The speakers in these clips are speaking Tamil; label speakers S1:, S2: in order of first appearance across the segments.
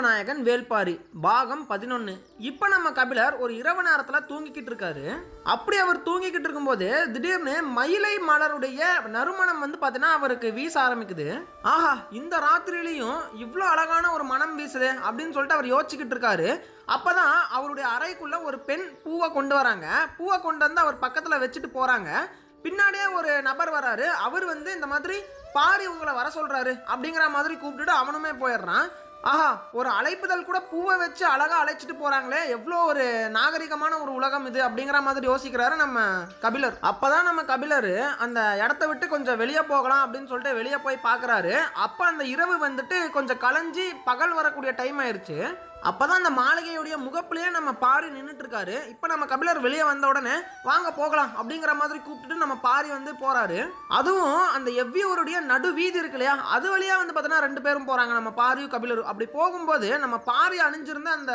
S1: நாயகன் வேல்பாரி பாகம் பதினொன்று இப்போ நம்ம கபிலர் ஒரு இரவு நேரத்தில் தூங்கிக்கிட்டு இருக்காரு. அப்படி அவர் தூங்கிக்கிட்டு இருக்கும்போது திடீர்னு மயிலை மலருடைய நறுமணம் வந்து பார்த்தீங்கன்னா அவருக்கு வீச ஆரம்பிக்குது. ஆஹா இந்த ராத்திரியிலையும் இவ்வளோ அழகான ஒரு மனம் வீசுது அப்படின்னு சொல்லிட்டு அவர் யோசிச்சுக்கிட்டு இருக்காரு. அப்பதான் அவருடைய அறைக்குள்ள ஒரு பெண் பூவை கொண்டு வராங்க. பூவை கொண்டு வந்து அவர் பக்கத்தில் வச்சுட்டு போகிறாங்க பின்னாடியே ஒரு நபர் வராரு. அவர் வந்து இந்த மாதிரி பாரி உங்களை வர சொல்கிறாரு அப்படிங்கிற மாதிரி கூப்பிட்டுட்டு அவனுமே போயிடுறான். ஆஹா ஒரு அழைப்புதல் கூட பூவை வச்சு அழகாக அழைச்சிட்டு போகிறாங்களே எவ்வளோ ஒரு நாகரிகமான ஒரு உலகம் இது அப்படிங்கிற மாதிரி யோசிக்கிறாரு நம்ம கபிலர். அப்போ தான் நம்ம கபிலர் அந்த இடத்த விட்டு கொஞ்சம் வெளியே போகலாம் அப்படின்னு சொல்லிட்டு வெளியே போய் பார்க்குறாரு. அப்போ அந்த இரவு வந்துட்டு கொஞ்சம் கலைஞ்சி பகல் வரக்கூடிய டைம் அப்போ தான் அந்த மாளிகையுடைய முகப்புலையே நம்ம பாரி நின்றுட்டுருக்காரு இப்போ நம்ம கபிலர் வெளியே வந்த உடனே வாங்க போகலாம் அப்படிங்கிற மாதிரி கூப்பிட்டுட்டு நம்ம பாரி வந்து போகிறாரு அதுவும் அந்த எவ்வியூருடைய நடு வீதி இருக்கு இல்லையா அது வழியாக வந்து பார்த்தோன்னா ரெண்டு பேரும் போகிறாங்க நம்ம பாரியும் கபிலரும். அப்படி போகும்போது நம்ம பாரி அணிஞ்சிருந்த அந்த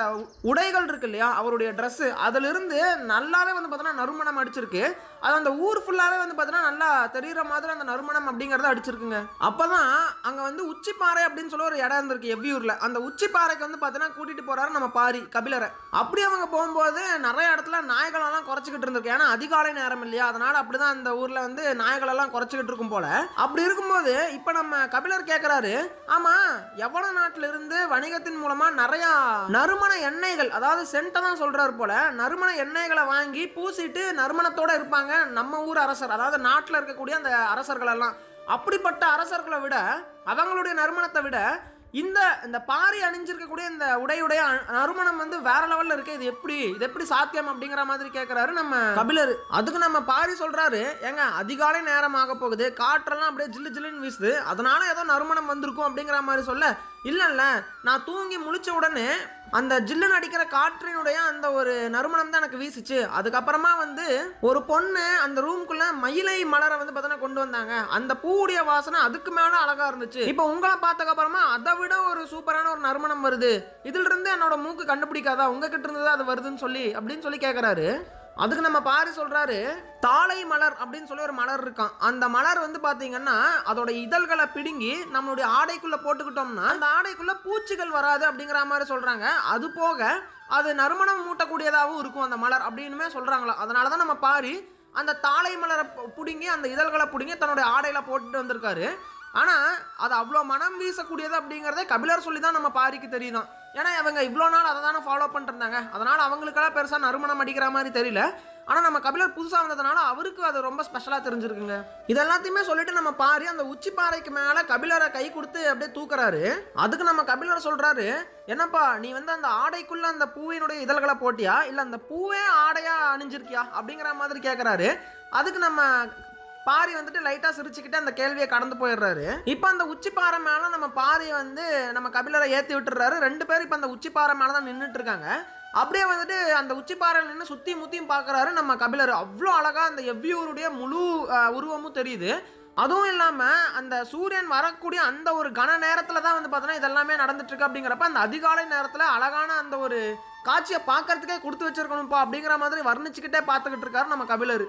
S1: உடைகள் இருக்கு இல்லையா அவருடைய ட்ரெஸ்ஸு அதிலிருந்து நல்லாவே வந்து பார்த்தோன்னா நறுமணம் அடிச்சிருக்கு. அது அந்த ஊர் ஃபுல்லாகவே வந்து பார்த்தீங்கன்னா நல்லா தெரியுற மாதிரி அந்த நறுமணம் அப்படிங்கிறத அடிச்சிருக்குங்க. அப்போ தான் அங்கே வந்து உச்சிப்பாறை அப்படின்னு சொல்லி ஒரு இடம் இருந்திருக்கு எவ்வியூரில் அந்த உச்சிப்பாறைக்கு வந்து பார்த்தீங்கன்னா கூட்டிகிட்டு போகிறாரு நம்ம பாரி கபிலரை. அப்படி அவங்க போகும்போது நிறைய இடத்துல நாய்களெல்லாம் குறைச்சிக்கிட்டு இருந்திருக்கு. ஏன்னா அதிகாலை நேரம் இல்லையா? அதனால் அப்படி தான் அந்த ஊரில் வந்து நாய்களெல்லாம் குறைச்சிக்கிட்டு இருக்கும் போல. அப்படி இருக்கும்போது இப்போ நம்ம கபிலர் கேட்குறாரு ஆமாம் எவ்வளோ நாட்டிலிருந்து வணிகத்தின் மூலமாக நிறையா நறுமண எண்ணெய்கள் அதாவது சென்ட்டை தான் சொல்கிறார் போல நறுமண எண்ணெய்களை வாங்கி பூசிட்டு நறுமணத்தோடு இருப்பாங்க. நம்ம ஊர் அரசர் அதாவது நாட்டில் இருக்கக்கூடிய அந்த அரசர்களெல்லாம். அப்படிப்பட்ட அரசர்களை விட அவங்களுடைய நறுமணத்தை விட இந்த இந்த பாரி அணிஞ்சிருக்கக்கூடிய இந்த உடையுடைய நறுமணம் வந்து வேற லெவலில் இருக்கு இது எப்படி இது எப்படி சாத்தியம் அப்படிங்கிற மாதிரி கேட்குறாரு நம்ம கபிலர். அதுக்கு நம்ம பாரி சொல்கிறாரு ஏங்க அதிகாலை நேரம் ஆக போகுது காற்றெல்லாம் அப்படியே ஜில்லு ஜில்லுன்னு வீசுது அதனால ஏதோ நறுமணம் வந்திருக்கும் அப்படிங்கிற மாதிரி சொல்ல இல்லைல்ல நான் தூங்கி முழிச்ச உடனே அந்த ஜில்லுன்னு அடிக்கிற காற்றினுடைய அந்த ஒரு நறுமணம் தான் எனக்கு வீசிச்சு. அதுக்கப்புறமா வந்து ஒரு பொண்ணு அந்த ரூம்குள்ள மயிலை மலரை வந்து பார்த்தோன்னா கொண்டு வந்தாங்க. அந்த பூவுடைய வாசனை அதுக்கு மேலே அழகாக இருந்துச்சு. இப்போ உங்களை பார்த்தக்கப்புறமா அதை விட ஒரு சூப்பரான ஒரு நறுமணம் வருது. இதுல இருந்து என்னோட மூக்கு கண்டுபிடிக்காதா? உங்ககிட்ட இருந்து தான் அது வருதுன்னு சொல்லி அப்படின்னு சொல்லி கேட்குறாரு அதுக்கு நம்ம பாரி சொல்கிறாரு தாளை மலர் அப்படின்னு சொல்லி ஒரு மலர் இருக்கான். அந்த மலர் வந்து பார்த்தீங்கன்னா அதோட இதழ்களை பிடுங்கி நம்மளுடைய ஆடைக்குள்ளே போட்டுக்கிட்டோம்னா அந்த ஆடைக்குள்ளே பூச்சிகள் வராது அப்படிங்கிற மாதிரி சொல்கிறாங்க அது போக அது நறுமணம் மூட்டக்கூடியதாகவும் இருக்கும் அந்த மலர் அப்படின்னுமே சொல்கிறாங்களா அதனால தான் நம்ம பாரி அந்த தாளை மலரை பிடுங்கி அந்த இதழ்களை பிடுங்கி தன்னுடைய ஆடையில் போட்டுட்டு வந்திருக்காரு. ஆனால் அது அவ்வளோ மனம் வீசக்கூடியது அப்படிங்கிறதே கபிலர் சொல்லி தான் நம்ம பாரிக்கு தெரியுதான். ஏன்னா இவங்க இவ்வளோ நாள் அதை தானே ஃபாலோ பண்ணிருந்தாங்க அதனால் அவங்களுக்கெல்லாம் பெருசாக நறுமணம் அடிக்கிற மாதிரி தெரியல. ஆனால் நம்ம கபிலர் புதுசாக வந்ததுனால அவருக்கு அது ரொம்ப ஸ்பெஷலாக தெரிஞ்சிருக்குங்க. இது எல்லாத்தையுமே சொல்லிட்டு நம்ம பாரி அந்த உச்சி பாறைக்கு மேலே கபிலரை கை கொடுத்து அப்படியே தூக்குறாரு. அதுக்கு நம்ம கபிலர் சொல்கிறாரு என்னப்பா நீ வந்து அந்த ஆடைக்குள்ளே அந்த பூவினுடைய இதழ்களை போட்டியா? இல்லை அந்த பூவே ஆடையாக அணிஞ்சிருக்கியா? அப்படிங்கிற மாதிரி கேட்குறாரு அதுக்கு நம்ம பாரி வந்துட்டு லைட்டாக சிரிச்சுக்கிட்டு அந்த கேள்வியை கடந்து போயிடுறாரு. இப்போ அந்த உச்சிப்பாறை மேலே நம்ம பாரி வந்து நம்ம கபிலரை ஏற்றி விட்டுறாரு ரெண்டு பேரும் இப்போ அந்த உச்சிப்பாறை மேலே தான் நின்றுட்டு இருக்காங்க. அப்படியே வந்துட்டு அந்த உச்சிப்பாறையில் நின்று சுற்றி முத்தியும் பார்க்குறாரு நம்ம கபிலர். அவ்வளோ அழகாக அந்த எவ்வியூருடைய முழு உருவமும் தெரியுது. அதுவும் இல்லாமல் அந்த சூரியன் வரக்கூடிய அந்த ஒரு கன நேரத்தில் தான் வந்து பார்த்தோன்னா இதெல்லாமே நடந்துட்டுருக்கு அப்படிங்கிறப்ப அந்த அதிகாலை நேரத்தில் அழகான அந்த ஒரு காட்சியை பார்க்கறதுக்கே கொடுத்து வச்சிருக்கணும்ப்பா அப்படிங்கிற மாதிரி வர்ணிச்சுக்கிட்டே பார்த்துக்கிட்டு இருக்காரு நம்ம கபிலர்.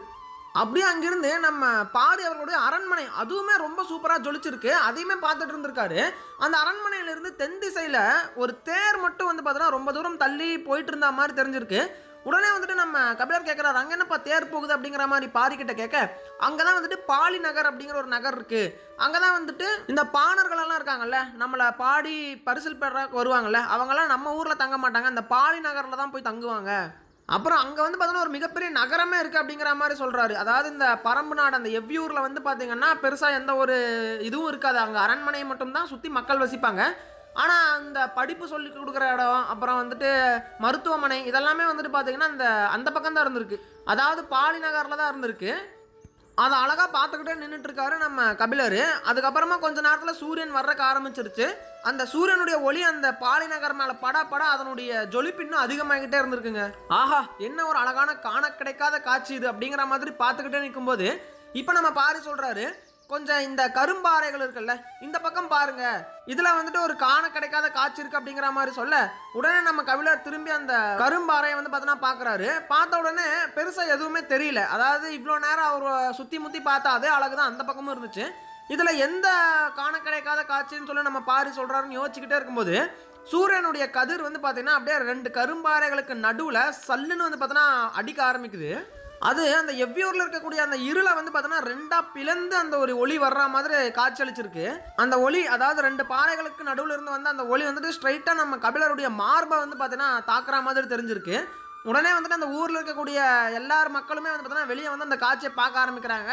S1: அப்படியே அங்கிருந்து நம்ம பாரி அவர்களுடைய அரண்மனை அதுவுமே ரொம்ப சூப்பராக ஜொலிச்சிருக்கு. அதையுமே பார்த்துட்டு இருந்திருக்காரு. அந்த அரண்மனையிலிருந்து தென் திசையில் ஒரு தேர் மட்டும் வந்து பார்த்தோன்னா ரொம்ப தூரம் தள்ளி போயிட்டு இருந்த மாதிரி தெரிஞ்சிருக்கு. உடனே வந்துட்டு நம்ம கபிலர் கேட்குறாரு அங்கே என்னப்பா தேர் போகுது? அப்படிங்கிற மாதிரி பாரிக்கிட்ட கேட்க அங்கே தான் வந்துட்டு பாலி நகர் அப்படிங்கிற ஒரு நகர் இருக்குது அங்கே தான் வந்துட்டு இந்த பாணர்களெல்லாம் இருக்காங்கல்ல நம்மளை பாடி பரிசில் பெற வருவாங்கல்ல அவங்கெல்லாம் நம்ம ஊரில் தங்க மாட்டாங்க. அந்த பாலி நகரில் தான் போய் தங்குவாங்க. அப்புறம் அங்கே வந்து பார்த்தோன்னா ஒரு மிகப்பெரிய நகரமே இருக்குது அப்படிங்கிற மாதிரி சொல்கிறாரு அதாவது இந்த பரம்பு நாடு அந்த எவ்வியூரில் வந்து பார்த்தீங்கன்னா பெருசாக எந்த ஒரு இதுவும் இருக்காது. அங்கே அரண்மனை மட்டும்தான் சுற்றி மக்கள் வசிப்பாங்க. ஆனால் அந்த படிப்பு சொல்லி கொடுக்குற இடம் அப்புறம் வந்துட்டு மருத்துவமனை இதெல்லாமே வந்துட்டு பார்த்தீங்கன்னா அந்த அந்த பக்கம் தான் இருந்திருக்கு. அதாவது பாலிநகரில் தான் இருந்திருக்கு. அதை அழகாக பார்த்துக்கிட்டே நின்றுட்டு இருக்காரு நம்ம கபிலர். அதுக்கப்புறமா கொஞ்ச நேரத்தில் சூரியன் வர்றக்க ஆரம்பிச்சிருச்சு. அந்த சூரியனுடைய ஒளி அந்த பாலிநகர் மேலே பட பட அதனுடைய ஜொலிப்பு இன்னும் அதிகமாகிட்டே இருந்திருக்குங்க. ஆஹா என்ன ஒரு அழகான காண கிடைக்காத காட்சி இது அப்படிங்கிற மாதிரி பார்த்துக்கிட்டே நிற்கும்போது இப்போ நம்ம பாரி சொல்கிறாரு கொஞ்சம் இந்த கரும்பாறைகள் இருக்குல்ல இந்த பக்கம் பாருங்க. இதுல வந்துட்டு ஒரு காண கிடைக்காத காட்சி இருக்கு அப்படிங்கிற மாதிரி சொல்ல உடனே நம்ம கபிலர் திரும்பி அந்த கரும்பாறையை வந்து பார்த்தோன்னா பார்க்குறாரு பார்த்த உடனே பெருசா எதுவுமே தெரியல. அதாவது இவ்வளோ நேரம் அவர் சுத்தி முத்தி பார்த்தா அதே அழகு தான் அந்த பக்கமும் இருந்துச்சு. இதுல எந்த காண கிடைக்காத காட்சின்னு சொல்லி நம்ம பாரி சொல்றாருன்னு யோசிச்சுக்கிட்டே இருக்கும்போது சூரியனுடைய கதிர் வந்து பார்த்தீங்கன்னா அப்படியே ரெண்டு கரும்பாறைகளுக்கு நடுவில் சல்லுன்னு வந்து பார்த்தீங்கன்னா அடிக்க ஆரம்பிக்குது. அது அந்த எவ்வியூரில் இருக்கக்கூடிய அந்த இருளை வந்து பார்த்தோன்னா ரெண்டாக பிளந்து அந்த ஒரு ஒளி வர்ற மாதிரி காட்சியளிச்சிருக்கு. அந்த ஒளி அதாவது ரெண்டு பாறைகளுக்கு நடுவில் இருந்து வந்து அந்த ஒளி வந்துட்டு ஸ்ட்ரைட்டாக நம்ம கபிலருடைய மார்பை வந்து பார்த்தீங்கன்னா தாக்குற மாதிரி தெரிஞ்சிருக்கு. உடனே வந்துட்டு அந்த ஊரில் இருக்கக்கூடிய எல்லார் மக்களுமே வந்து பார்த்தீங்கன்னா வெளியே வந்து அந்த காட்சியை பார்க்க ஆரம்பிக்கிறாங்க.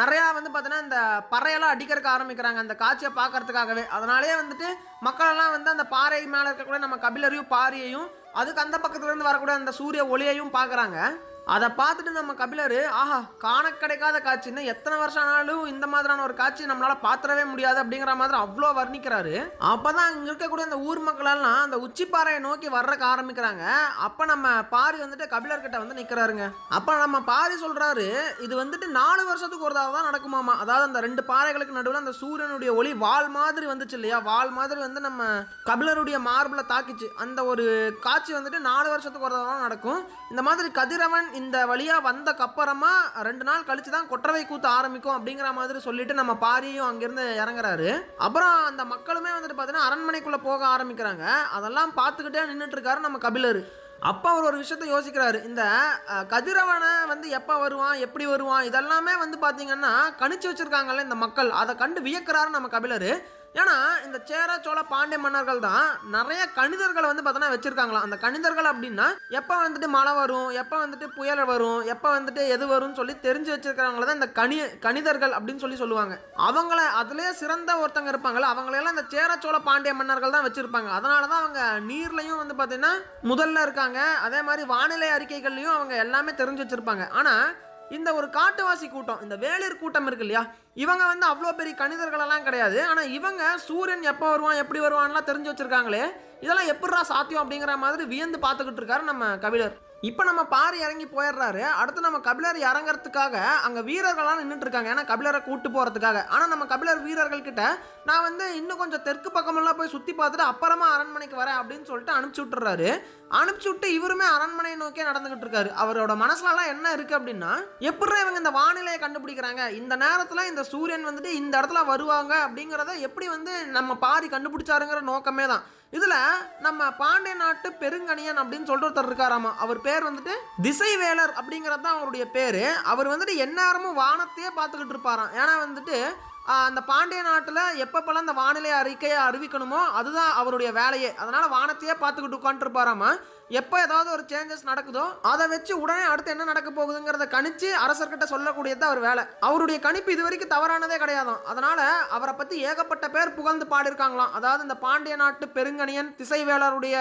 S1: நிறையா வந்து பார்த்தீங்கன்னா இந்த பறையெல்லாம் அடிக்கிறதுக்கு ஆரம்பிக்கிறாங்க. அந்த காட்சியை பார்க்கறதுக்காகவே. அதனாலேயே வந்துட்டு மக்களெல்லாம் வந்து அந்த பாறை மேலே இருக்கக்கூடிய நம்ம கபிலரையும் பாரியையும் அதுக்கு அந்த பக்கத்துலேருந்து வரக்கூடிய அந்த சூரிய ஒளியையும் பார்க்குறாங்க. அதை பார்த்துட்டு நம்ம கபிலர் ஆஹா காண கிடைக்காத காட்சின்னா எத்தனை வருஷம் ஆனாலும் இந்த மாதிரியான ஒரு காட்சி நம்மளால பாத்திரவே முடியாது அப்படிங்கிற மாதிரி அவ்வளோ வர்ணிக்கிறாரு. அப்போதான் அங்கே இருக்கக்கூடிய அந்த ஊர் மக்களெல்லாம் அந்த உச்சிப்பாறையை நோக்கி வர்றக்க ஆரம்பிக்கிறாங்க. அப்ப நம்ம பாரி வந்துட்டு கபிலர்கிட்ட வந்து நிற்கிறாருங்க அப்ப நம்ம பாரி சொல்றாரு இது வந்துட்டு நாலு வருஷத்துக்கு ஒரு தடவை தான் நடக்குமாமா. அதாவது அந்த ரெண்டு பாறைகளுக்கு நடுவில் அந்த சூரியனுடைய ஒளி வால் மாதிரி வந்துச்சு இல்லையா? வால் மாதிரி வந்து நம்ம கபிலருடைய மார்பில் தாக்கிச்சு. அந்த ஒரு காட்சி வந்துட்டு நாலு வருஷத்துக்கு ஒரு தடவை தான் நடக்கும். இந்த மாதிரி கதிரவன் இந்த வழியாக வந்தக்கு ரெண்டு நாள் கழிச்சு தான் கொற்றவை கூத்து ஆரம்பிக்கும் அப்படிங்கிற மாதிரி சொல்லிட்டு நம்ம பாரியும் அங்கேருந்து இறங்குறாரு. அப்புறம் அந்த மக்களுமே வந்துட்டு பார்த்தீங்கன்னா அரண்மனைக்குள்ளே போக ஆரம்பிக்கிறாங்க. அதெல்லாம் பார்த்துக்கிட்டே நின்றுட்டு இருக்காரு நம்ம கபிலர். அப்போ அவர் ஒரு விஷயத்த யோசிக்கிறாரு. இந்த கதிரவனை வந்து எப்போ வருவான் எப்படி வருவான் இதெல்லாமே வந்து பார்த்தீங்கன்னா கணிச்சு வச்சுருக்காங்கல்ல இந்த மக்கள். அதை கண்டு வியக்கிறாரு நம்ம கபிலர். ஏன்னா இந்த சேர சோழ பாண்டிய மன்னர்கள் தான் நிறைய கணிதர்களை வந்து பார்த்தோன்னா வச்சிருக்காங்களாம். அந்த கணிதர்கள் அப்படின்னா எப்போ வந்துட்டு மழை வரும் எப்போ வந்துட்டு புயல் வரும் எப்போ வந்துட்டு எது வரும்னு சொல்லி தெரிஞ்சு வச்சிருக்கிறவங்கள தான் இந்த கணி கணிதர்கள் அப்படின்னு சொல்லி சொல்லுவாங்க. அவங்கள அதுலேயே சிறந்த ஒருத்தங்க இருப்பாங்கல்ல அவங்களையெல்லாம் இந்த சேர சோழ பாண்டிய மன்னர்கள் தான் வச்சிருப்பாங்க. அதனால தான் அவங்க நீர்லையும் வந்து பார்த்தீங்கன்னா முதல்ல இருக்காங்க. அதே மாதிரி வானிலை அறிக்கைகள்லையும் அவங்க எல்லாமே தெரிஞ்சு வச்சிருப்பாங்க. ஆனால் இந்த ஒரு காட்டுவாசி கூட்டம் இந்த வேளிர் கூட்டம் இருக்கு இல்லையா? இவங்க வந்து அவ்வளோ பெரிய கணிதர்களெல்லாம் கிடையாது. ஆனால் இவங்க சூரியன் எப்போ வருவான் எப்படி வருவான்லாம் தெரிஞ்சு வச்சுருக்காங்களே இதெல்லாம் எப்படா சாத்தியம் அப்படிங்கிற மாதிரி வியந்து பார்த்துக்கிட்டு இருக்காரு நம்ம கபிலர். இப்போ நம்ம பாறை இறங்கி போயிடுறாரு. அடுத்து நம்ம கபிலர் இறங்குறதுக்காக அங்கே வீரர்கள்லாம் நின்றுட்டு இருக்காங்க. ஏன்னா கபிலரை கூட்டு போகிறதுக்காக ஆனால் நம்ம கபிலர் வீரர்கள் கிட்ட நான் வந்து இன்னும் கொஞ்சம் தெற்கு பக்கமெல்லாம் போய் சுற்றி பார்த்துட்டு அப்புறமா அரண்மனைக்கு வரேன் அப்படின்னு சொல்லிட்டு அனுப்பிச்சி விட்டுறாரு அனுப்பிச்சு விட்டு இவருமே அரண்மனையை நோக்கியே நடந்துகிட்டு இருக்காரு. அவரோட மனசுலலாம் என்ன இருக்கு அப்படின்னா எப்படி இவங்க இந்த வானிலையை கண்டுபிடிக்கிறாங்க? இந்த நேரத்தில் இந்த சூரியன் வந்துட்டு இந்த இடத்துல வருவாங்க அப்படிங்கிறத எப்படி வந்து நம்ம பாரி கண்டுபிடிச்சாருங்கிற நோக்கமே தான். இதுல நம்ம பாண்டிய நாட்டு பெருங்கணியன் அப்படின்னு சொல்லிட்டு ஒருத்தர் இருக்காராமா? அவர் பேர் வந்துட்டு திசைவேலர் அப்படிங்கிறது தான் அவருடைய பேரு. அவர் வந்துட்டு எந்நேரமும் வானத்தையே பார்த்துக்கிட்டு இருப்பாராம். ஏன்னா வந்துட்டு அந்த பாண்டிய நாட்டில் எப்பப்பெல்லாம் அந்த வானிலை அறிக்கையை அறிவிக்கணுமோ அதுதான் அவருடைய வேலையே. அதனால் வானத்தையே பார்த்துக்கிட்டு உட்காந்துருப்பாராமா எப்போ ஏதாவது ஒரு சேஞ்சஸ் நடக்குதோ அதை வச்சு உடனே அடுத்து என்ன நடக்க போகுதுங்கிறத கணிச்சு அரசர்கிட்ட சொல்லக்கூடியது அவர் வேலை. அவருடைய கணிப்பு இது வரைக்கும் தவறானதே கிடையாதாம் அதனால அவரை பற்றி ஏகப்பட்ட பேர் புகழ்ந்து பாடியிருக்காங்களாம். அதாவது இந்த பாண்டிய நாட்டு பெருங்கணியன் திசைவேலருடைய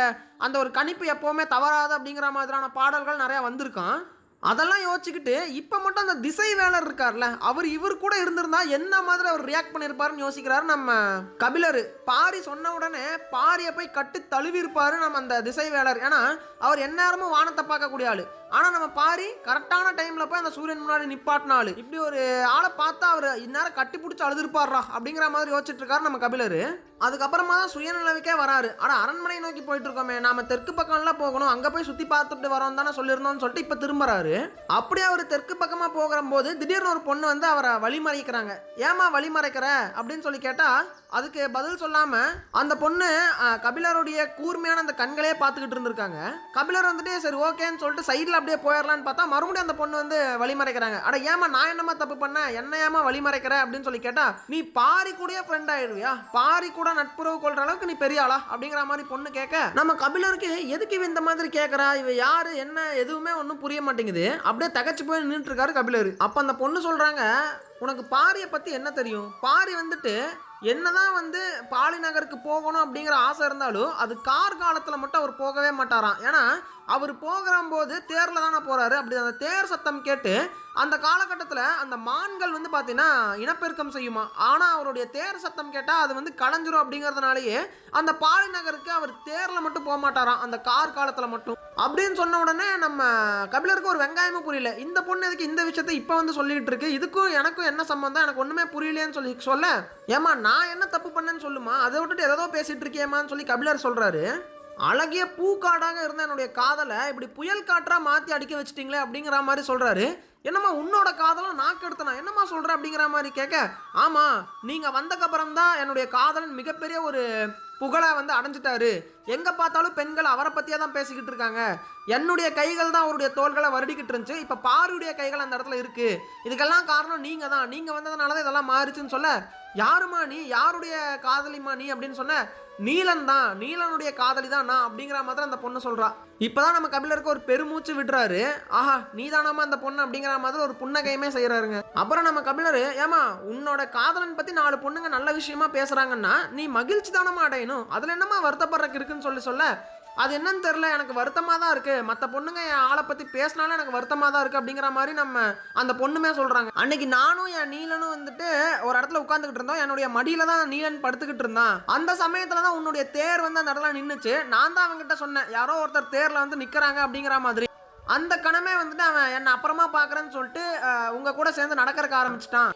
S1: அந்த ஒரு கணிப்பு எப்போவுமே தவறாது அப்படிங்கிற மாதிரியான பாடல்கள் நிறையா வந்திருக்கான் அதெல்லாம் யோசிச்சுக்கிட்டு இப்போ மட்டும் அந்த திசை வேலர் இருக்கார்ல அவர் இவர் கூட இருந்திருந்தா என்ன மாதிரி அவர் ரியாக்ட் பண்ணியிருப்பாருன்னு யோசிக்கிறாரு நம்ம கபிலர். பாரி சொன்ன உடனே பாரியை போய் கட்டி தழுவிருப்பாரு நம்ம அந்த திசை வேலர். ஏன்னா அவர் எந்நேரமும் வானத்தை பார்க்கக்கூடிய ஆள். ஆனால் நம்ம பாரி கரெக்டான டைமில் போய் அந்த சூரியன் முன்னாடி நிப்பாட்டினாள். இப்படி ஒரு ஆளை பார்த்தா அவர் இந்நேரம் கட்டி பிடிச்சி அழுதுருப்பாரா அப்படிங்கிற மாதிரி யோசிச்சுட்டு இருக்காரு நம்ம கபிலர். அதுக்கப்புறமா தான் சுயநிலவுக்கே வராரு. ஆனால் அரண்மனை நோக்கி போயிட்டு இருக்கோமே நாம தெற்கு பக்கம்லாம் போகணும். அங்கே போய் சுற்றி பார்த்துட்டு வரோம் தானே சொல்லியிருந்தோம்னு சொல்லிட்டு இப்போ திரும்புறாரு. அப்படியே அவர் தெற்கு பக்கமாக போகிற போது திடீர்னு ஒரு பொண்ணு வந்து அவரை வழிமறைக்கிறாங்க. ஏமா வழிமறைக்கிற? அப்படின்னு சொல்லி கேட்டால் அதுக்கு பதில் சொல்லாமல் அந்த பொண்ணு கபிலருடைய கூர்மையான அந்த கண்களே பார்த்துக்கிட்டு இருந்திருக்காங்க. கபிலர் வந்துட்டு சரி ஓகேன்னு சொல்லிட்டு சைடில் அப்படியே போயிடலான்னு பார்த்தா மறுபடியும் அந்த பொண்ணு வந்து வழிமறைக்கிறாங்க. அட ஏமா நான் என்னம்மா தப்பு பண்ணேன்? என்ன ஏமா வழிமறைக்கிற? அப்படின்னு சொல்லி கேட்டால் நீ பாரி கூடயே ஃப்ரெண்ட் ஆயிடுவியா பாரி கூட நட்புறவு கொள்ற அளவுக்கு நீ பெரிய ஆளா? அப்படிங்கிற மாதிரி பொண்ணு கேட்க நம்ம கபிலருக்கு எதுக்கு இவ இந்த மாதிரி கேட்கறா இவ யாரு என்ன எதுவுமே ஒன்றும் புரிய மாட்டேங்குது. அப்படியே தகச்சு போய் நின்றுட்டு இருக்காரு கபிலர். அப்போ அந்த பொண்ணு சொல்றாங்க உனக்கு பாரியை பற்றி என்ன தெரியும்? பாரி வந்துட்டு என்னதான் வந்து பாலி நகருக்கு போகணும் அப்படிங்கிற ஆசை இருந்தாலும் அது கார் காலத்தில் மட்டும் அவர் போகவே மாட்டாராம். ஏன்னா அவர் போகும்போது தேரில் தானே போகிறாரு அப்படி அந்த தேர் சத்தம் கேட்டு அந்த காலகட்டத்தில் அந்த மான்கள் வந்து பார்த்தீங்கன்னா இனப்பெருக்கம் செய்யுமா? ஆனால் அவருடைய தேர் சத்தம் கேட்டால் அது வந்து களைஞ்சிரும் அப்படிங்கிறதுனாலேயே அந்த பாலி நகருக்கு அவர் தேரில் மட்டும் போக மாட்டாராம். அந்த கார் காலத்தில் மட்டும். அப்படின்னு சொன்ன உடனே நம்ம கபிலருக்கு ஒரு வெங்காயமும் புரியல. இந்த பொண்ணு எதுக்கு இந்த விஷயத்தை இப்போ வந்து சொல்லிக்கிட்டு இருக்கு? இதுக்கும் எனக்கும் என்ன சம்பந்தம்? எனக்கு ஒன்றுமே புரியலையேன்னு சொல்லி சொல்ல. ஏமா நான் என்ன தப்பு பண்ணேன்னு சொல்லுமா? அதை விட்டுட்டு ஏதோ பேசிகிட்டு இருக்கேமான்னு சொல்லி கபிலர் சொல்கிறாரு அழகிய பூக்காடாக இருந்த என்னுடைய காதலை இப்படி புயல் காற்றாக மாற்றி அடிக்க வச்சிட்டிங்களே அப்படிங்கிற மாதிரி சொல்கிறாரு என்னம்மா உன்னோட காதலை நான் கெடுத்தனா? என்னம்மா சொல்கிற அப்படிங்கிற மாதிரி கேட்க ஆமாம் நீங்கள் வந்தக்கப்புறம் தான் என்னுடைய காதலன் மிகப்பெரிய ஒரு புகழை வந்து அடைஞ்சிட்டாரு. எங்கே பார்த்தாலும் பெண்கள் அவரை பற்றியே தான் பேசிக்கிட்டு இருக்காங்க. என்னுடைய கைகள் தான் அவருடைய தோள்களை வருடிக்கிட்டு இருந்துச்சு. இப்போ பாருடைய கைகள் அந்த இடத்துல இருக்குது இதுக்கெல்லாம் காரணம் நீங்கள் தான் நீங்கள் வந்ததுனால தான் இதெல்லாம் மாறிச்சுன்னு சொல்ல யாருமா நீ? யாருடைய காதலிமா நீ? அப்படின்னு சொன்ன நீலன் தான் நீலனுடைய காதலி தான் நான் அப்படிங்கிற மாதிரி அந்த பொண்ணு இப்போ தான் நம்ம கபிலருக்கு ஒரு பெருமூச்சு விடுறாரு. ஆஹா நீதானாமா அந்த பொண்ணு அப்படிங்கிற மாதிரி ஒரு புன்னகையுமே செய்கிறாருங்க அப்புறம் நம்ம கபிலர் ஏமா உன்னோட காதலன் பற்றி நாலு பொண்ணுங்க நல்ல விஷயமா பேசுகிறாங்கன்னா நீ மகிழ்ச்சி தானமா அடையணும். அதில் என்னமா வருத்தப்படுறக்கு இருக்குன்னு சொல்லி சொல்ல அது என்னன்னு தெரில எனக்கு வருத்தமாக தான் இருக்குது மற்ற பொண்ணுங்க என் ஆளை பற்றி பேசினாலும் எனக்கு வருத்தமாக தான் இருக்குது அப்படிங்கிற மாதிரி நம்ம அந்த பொண்ணுமே சொல்கிறாங்க அன்னைக்கு நானும் என் நீலனும் வந்துட்டு ஒரு இடத்துல உட்காந்துக்கிட்டு இருந்தோம். என்னுடைய மடியில் தான் நீலன் படுத்துக்கிட்டு இருந்தான். அந்த சமயத்தில் தான் உன்னுடைய தேர் வந்து அந்த இடத்துல நின்றுச்சு நான் தான் அவங்ககிட்ட சொன்னேன் யாரோ ஒருத்தர் தேரில் வந்து நிற்கிறாங்க அப்படிங்கிற மாதிரி. அந்த கணமே வந்துட்டு அவன் என்னை அப்புறமா பார்க்குறேன்னு சொல்லிட்டு உங்கள் கூட சேர்ந்து நடக்கிறக்க ஆரம்பிச்சிட்டான்.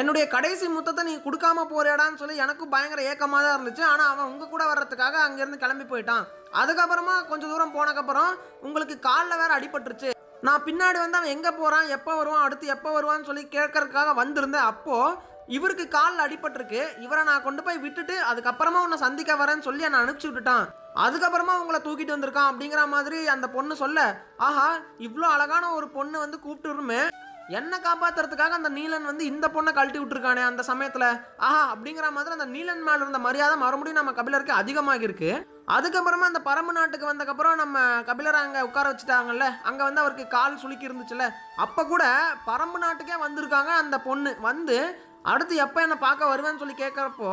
S1: என்னுடைய கடைசி முத்தத்தை நீ கொடுக்காம போறியாடான்னு சொல்லி எனக்கும் பயங்கர ஏக்கமாக தான் இருந்துச்சு. ஆனால் அவன் உங்கள் கூட வர்றதுக்காக அங்கேருந்து கிளம்பி போயிட்டான். அதுக்கப்புறமா கொஞ்சம் தூரம் போனக்கப்புறம் உங்களுக்கு காலில் வேற அடிபட்டுருச்சு. நான் பின்னாடி வந்து அவன் எங்கே போகிறான் எப்போ வருவான் அடுத்து எப்போ வருவான்னு சொல்லி கேட்கறதுக்காக வந்திருந்தேன். அப்போது இவருக்கு காலில் அடிபட்டிருக்கு. இவரை நான் கொண்டு போய் விட்டுட்டு அதுக்கப்புறமா உன்னை சந்திக்க வரேன்னு சொல்லி என்னை அனுப்பிச்சி விட்டுட்டான். அதுக்கப்புறமா உங்களை தூக்கிட்டு வந்திருக்கான் அப்படிங்கிற மாதிரி அந்த பொண்ணு சொல்ல ஆஹா இவ்வளோ அழகான ஒரு பொண்ணு வந்து கூப்பிட்டுருமே. என்னை காப்பாற்றுறதுக்காக அந்த நீலன் வந்து இந்த பொண்ணை கழட்டி விட்டுருக்கானே அந்த சமயத்தில்? ஆஹா அப்படிங்கிற மாதிரி அந்த நீலன் மேலே இருந்த மரியாதை மறுபடியும் நம்ம கபிலருக்கு அதிகமாகிருக்கு அதுக்கப்புறமா அந்த பரம்பு நாட்டுக்கு வந்தக்கப்புறம் நம்ம கபிலரை அங்கே உட்கார வச்சுட்டாங்கல்ல அங்கே வந்து அவருக்கு கால் சுளுக்கி இருந்துச்சுல்ல அப்போ கூட பரம்பு நாட்டுக்கே வந்திருக்காங்க அந்த பொண்ணு. வந்து அடுத்து எப்போ என்னை பார்க்க வருவேன்னு சொல்லி கேட்குறப்போ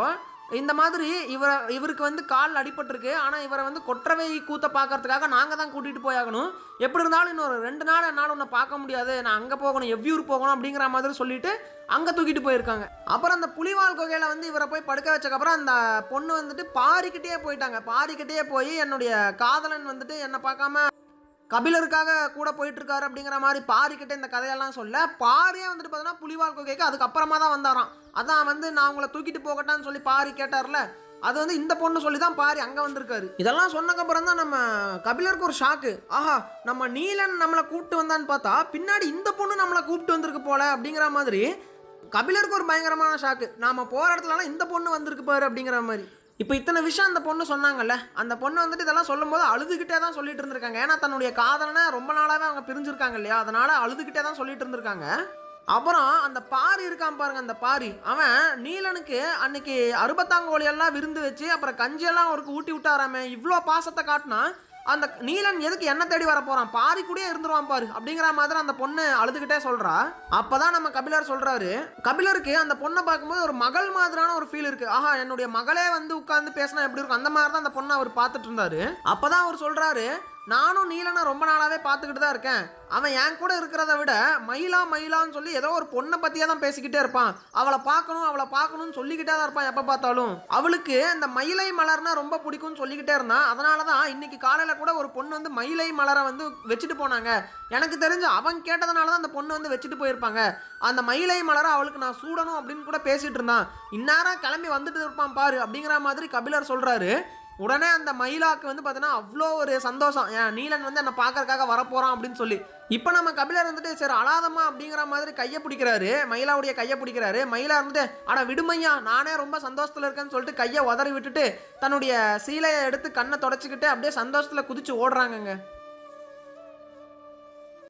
S1: இந்த மாதிரி இவரை இவருக்கு வந்து கால் அடிபட்டிருக்கு. ஆனால் இவரை வந்து கொற்றவை கூத்த பார்க்கறதுக்காக நாங்கள் தான் கூட்டிகிட்டு போயாகணும். எப்படி இருந்தாலும் இன்னொரு ரெண்டு நாள் என்னால் உன்னை பார்க்க முடியாது. நான் அங்கே போகணும் எவ்வியூர் போகணும் அப்படிங்கிற மாதிரி சொல்லிட்டு அங்கே தூக்கிட்டு போயிருக்காங்க. அப்புறம் அந்த புலிவால் குகையில் வந்து இவரை போய் படுக்க வச்சக்கப்புறம் அந்த பொண்ணு வந்துட்டு பாரிக்கிட்டே போயிட்டாங்க. பாரிக்கிட்டே போய் என்னுடைய காதலன் வந்துட்டு என்னை பார்க்காம கபிலருக்காக கூட போயிட்டு இருக்காரு அப்படிங்கிற மாதிரி பாரிக்கிட்ட இந்த கதையெல்லாம் சொல்ல பாரியே வந்துட்டு பார்த்தோன்னா புலிவால் குகைக்கு அதுக்கப்புறமா தான் வந்தாராம். அதான் வந்து நான் உங்களை தூக்கிட்டு போகட்டான்னு சொல்லி பாரி கேட்டார்ல அது வந்து இந்த பொண்ணு சொல்லி தான் பாரி அங்கே வந்திருக்காரு. இதெல்லாம் சொன்னக்கப்புறம் தான் நம்ம கபிலருக்கு ஒரு ஷாக்கு ஆஹா நம்ம நீலன் நம்மளை கூப்பிட்டு வந்தான்னு பார்த்தா பின்னாடி இந்த பொண்ணு நம்மளை கூப்பிட்டு வந்திருக்கு போல அப்படிங்கிற மாதிரி கபிலருக்கு ஒரு பயங்கரமான ஷாக்கு நாம போகிற இடத்துலலாம் இந்த பொண்ணு வந்திருக்கு பாரு அப்படிங்கிற மாதிரி. இப்போ இத்தனை விஷயம் அந்த பொண்ணு சொன்னாங்கல்ல அந்த பொண்ணு வந்துட்டு இதெல்லாம் சொல்லும்போது அழுதுகிட்டே தான் சொல்லிட்டு இருந்திருக்காங்க. ஏன்னா தன்னுடைய காதலனை ரொம்ப நாளாகவே அவங்க பிரிஞ்சிருக்காங்க இல்லையா? அதனால அழுதுகிட்டே தான் சொல்லிட்டு இருந்திருக்காங்க. அப்புறம் அந்த பாரி இருக்கான் பாருங்க அந்த பாரி. அவன் நீலனுக்கு அன்னைக்கு அறுபத்தாங்கோழி எல்லாம் விருந்து வச்சு அப்புறம் கஞ்சியெல்லாம் அவருக்கு ஊட்டி விட்டாராமே. இவ்வளோ பாசத்தை காட்டினா அந்த நீலன் எதுக்கு என்ன தேடி வர போறான்? பாரி கூடயே இருந்துருவான் பாரு. அப்படிங்கிற மாதிரி அந்த பொண்ணு அழுதுகிட்டே சொல்றா. அப்பதான் நம்ம கபிலர் சொல்றாரு கபிலருக்கு அந்த பொண்ணை பார்க்கும்போது ஒரு மகள் மாதிரியான ஒரு ஃபீல் இருக்கு. ஆஹா என்னுடைய மகளே வந்து உட்கார்ந்து பேசினா எப்படி இருக்கும்? அந்த மாதிரி தான் அந்த பொண்ணை அவர் பார்த்துட்டு இருந்தாரு. அப்பதான் அவர் சொல்றாரு நானும் நீலனை ரொம்ப நாளாகவே பார்த்துக்கிட்டு தான் இருக்கேன். அவன் என் கூட இருக்கிறத விட மயிலா மயிலான்னு சொல்லி ஏதோ ஒரு பொண்ணை பற்றியே தான் பேசிக்கிட்டே இருப்பான். அவளை பார்க்கணும் அவளை பார்க்கணும்னு சொல்லிக்கிட்டே தான் இருப்பான் எப்போ பார்த்தாலும். அவளுக்கு இந்த மயிலை மலர்னா ரொம்ப பிடிக்கும்னு சொல்லிக்கிட்டே இருந்தான் அதனால தான் இன்னைக்கு காலையில் கூட ஒரு பொண்ணு வந்து மயிலை மலரை வந்து வச்சுட்டு போனாங்க. எனக்கு தெரிஞ்சு அவன் கேட்டதுனால தான் அந்த பொண்ணு வந்து வச்சுட்டு போயிருப்பாங்க. அந்த மயிலை மலரை அவளுக்கு நான் சூடணும் அப்படின்னு கூட பேசிகிட்டு இருந்தான். இந்நேரம் கிளம்பி வந்துட்டு இருப்பான் பாரு அப்படிங்கிற மாதிரி கபிலர் சொல்கிறாரு உடனே அந்த மயிலாக்கு வந்து பார்த்தீங்கன்னா அவ்வளோ ஒரு சந்தோஷம். ஏன் நீலன் வந்து என்னை பார்க்கறதுக்காக வரப்போகிறான் அப்படின்னு சொல்லி. இப்போ நம்ம கபிலர் வந்துட்டு சரி அழாதம்மா அப்படிங்கிற மாதிரி கையை பிடிக்கிறாரு. மயிலாவுடைய கையை பிடிக்கிறாரு. மயிலா வந்துட்டு ஆனால் விடுமையா நானே ரொம்ப சந்தோஷத்தில் இருக்கேன்னு சொல்லிட்டு கையை உதறி விட்டுட்டு தன்னுடைய சீலையை எடுத்து கண்ணை தொடச்சிக்கிட்டு அப்படியே சந்தோஷத்தில் குதிச்சு ஓடுறாங்கங்க.